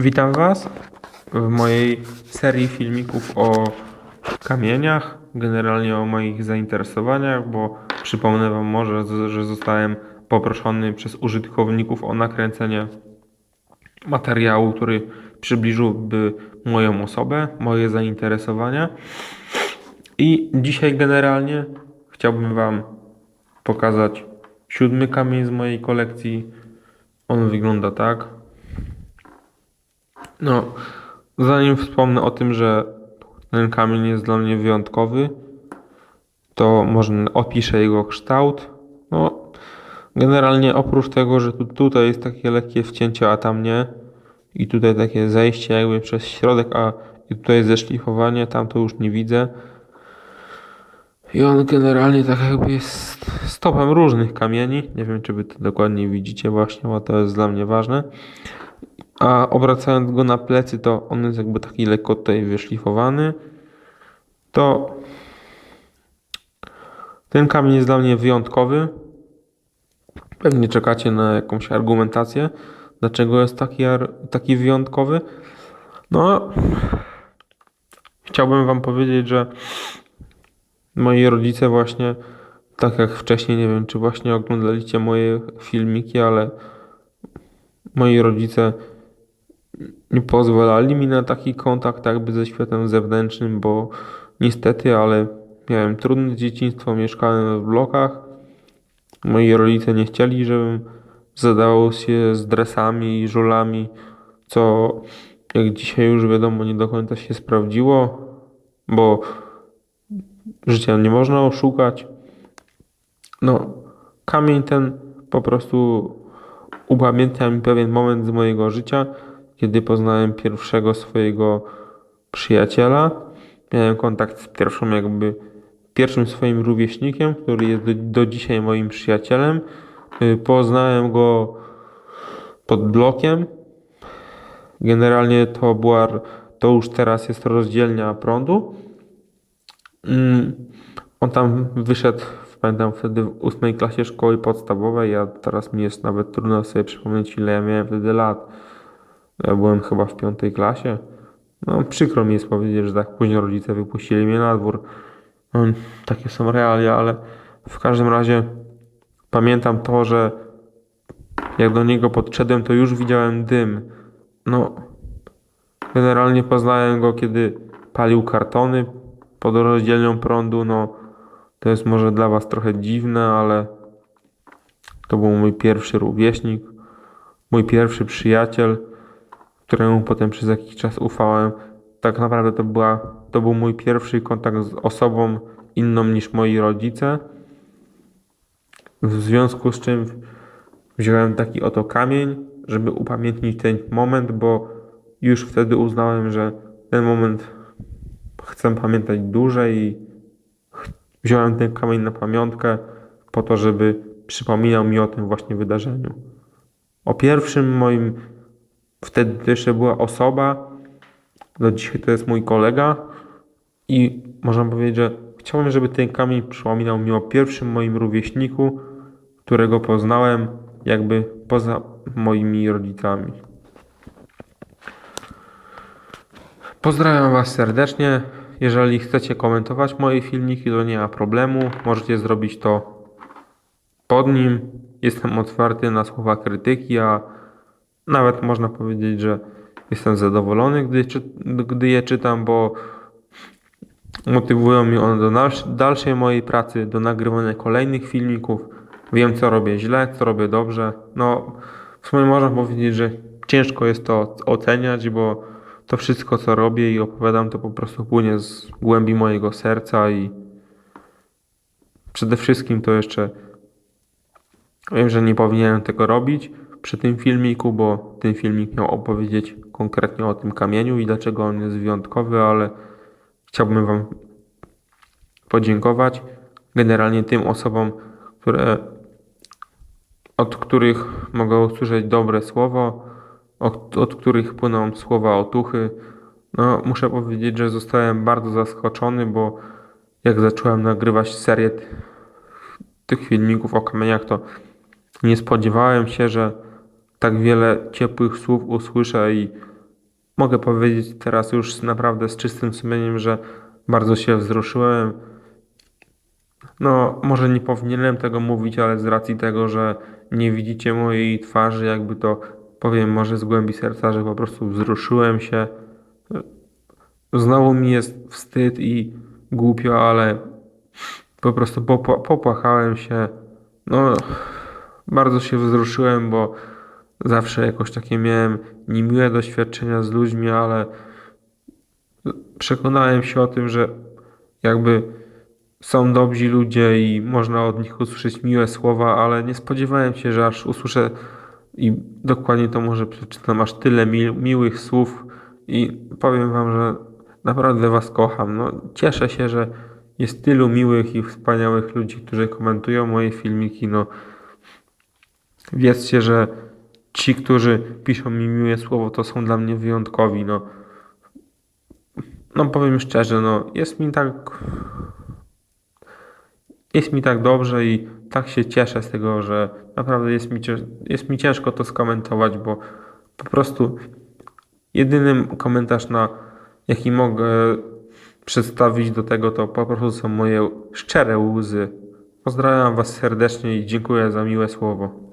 Witam Was w mojej serii filmików o kamieniach, generalnie o moich zainteresowaniach, bo przypomnę Wam może, że zostałem poproszony przez użytkowników o nakręcenie materiału, który przybliżyłby moją osobę, moje zainteresowania. I dzisiaj generalnie chciałbym Wam pokazać siódmy kamień z mojej kolekcji. On wygląda tak. No, zanim wspomnę o tym, że ten kamień jest dla mnie wyjątkowy, to może opiszę jego kształt. No, generalnie oprócz tego, że tu, tutaj jest takie lekkie wcięcie, a tam nie, i tutaj takie zejście jakby przez środek, a i tutaj zeszlifowanie, tam to już nie widzę. I on generalnie tak jakby jest stopem różnych kamieni. Nie wiem, czy wy to dokładnie widzicie właśnie, bo to jest dla mnie ważne. A obracając go na plecy, to on jest jakby taki lekko tutaj wyszlifowany. To ten kamień jest dla mnie wyjątkowy. Pewnie czekacie na jakąś argumentację, dlaczego jest taki, taki wyjątkowy. No, chciałbym Wam powiedzieć, że moi rodzice właśnie, tak jak wcześniej, nie wiem, czy właśnie oglądaliście moje filmiki, ale moi rodzice pozwalali mi na taki kontakt jakby ze światem zewnętrznym, bo niestety, ale miałem trudne dzieciństwo, mieszkałem w blokach. Moi rodzice nie chcieli, żebym zadawał się z dresami i żulami, co jak dzisiaj już wiadomo nie do końca się sprawdziło, bo życia nie można oszukać. No, kamień ten po prostu upamiętnia mi pewien moment z mojego życia, kiedy poznałem pierwszego swojego przyjaciela. Miałem kontakt z pierwszą jakby pierwszym swoim rówieśnikiem, który jest do, do dzisiaj moim przyjacielem. Y, Poznałem go pod blokiem. Generalnie to była, to już teraz jest rozdzielnia prądu. Mm, On tam wyszedł, pamiętam wtedy w ósmej klasie szkoły podstawowej, a teraz mi jest nawet trudno sobie przypomnieć, ile ja miałem wtedy lat. Ja byłem chyba w piątej klasie. No, przykro mi jest powiedzieć, że tak późno rodzice wypuścili mnie na dwór. No, takie są realia, ale w każdym razie pamiętam to, że jak do niego podszedłem, to już widziałem dym. No, generalnie poznałem go, kiedy palił kartony pod rozdzielnią prądu. No, to jest może dla Was trochę dziwne, ale to był mój pierwszy rówieśnik, mój pierwszy przyjaciel, któremu potem przez jakiś czas ufałem. Tak naprawdę to, była, to był mój pierwszy kontakt z osobą inną niż moi rodzice. W związku z czym wziąłem taki oto kamień, żeby upamiętnić ten moment, bo już wtedy uznałem, że ten moment chcę pamiętać dłużej i wziąłem ten kamień na pamiątkę po to, żeby przypominał mi o tym właśnie wydarzeniu. O pierwszym moim, wtedy to jeszcze była osoba, do dzisiaj to jest mój kolega i można powiedzieć, że chciałbym, żeby ten kamień przypominał mi o pierwszym moim rówieśniku, którego poznałem jakby poza moimi rodzicami. Pozdrawiam Was serdecznie. Jeżeli chcecie komentować moje filmiki, to nie ma problemu. Możecie zrobić to pod nim. Jestem otwarty na słowa krytyki, a nawet można powiedzieć, że jestem zadowolony, gdy, gdy je czytam, bo motywują mnie one do dalsz- dalszej mojej pracy, do nagrywania kolejnych filmików. Wiem, co robię źle, co robię dobrze. No, w sumie można powiedzieć, że ciężko jest to oceniać, bo to wszystko, co robię i opowiadam, to po prostu płynie z głębi mojego serca i przede wszystkim to jeszcze wiem, że nie powinienem tego robić przy tym filmiku, bo ten filmik miał opowiedzieć konkretnie o tym kamieniu i dlaczego on jest wyjątkowy, ale chciałbym Wam podziękować generalnie tym osobom, które, od których mogę usłyszeć dobre słowo, od, od których płyną słowa otuchy. No, muszę powiedzieć, że zostałem bardzo zaskoczony, bo jak zacząłem nagrywać serię tych filmików o kamieniach, to nie spodziewałem się, że tak wiele ciepłych słów usłyszę i mogę powiedzieć teraz już naprawdę z czystym sumieniem, że bardzo się wzruszyłem. No, może nie powinienem tego mówić, ale z racji tego, że nie widzicie mojej twarzy, jakby to powiem może z głębi serca, że po prostu wzruszyłem się. Znowu mi jest wstyd i głupio, ale po prostu popła- popłakałem się. No, bardzo się wzruszyłem, bo zawsze jakoś takie miałem niemiłe doświadczenia z ludźmi, ale przekonałem się o tym, że jakby są dobrzy ludzie i można od nich usłyszeć miłe słowa, ale nie spodziewałem się, że aż usłyszę i dokładnie to może przeczytam aż tyle mi miłych słów i powiem wam, że naprawdę was kocham. No, cieszę się, że jest tylu miłych i wspaniałych ludzi, którzy komentują moje filmiki. No, wiedzcie, że ci, którzy piszą mi miłe słowo, to są dla mnie wyjątkowi. No, no powiem szczerze, no, jest mi tak jest mi tak dobrze i tak się cieszę z tego, że naprawdę jest mi, jest mi ciężko to skomentować, bo po prostu jedynym komentarz, na jaki mogę przedstawić do tego, to po prostu są moje szczere łzy. Pozdrawiam Was serdecznie i dziękuję za miłe słowo.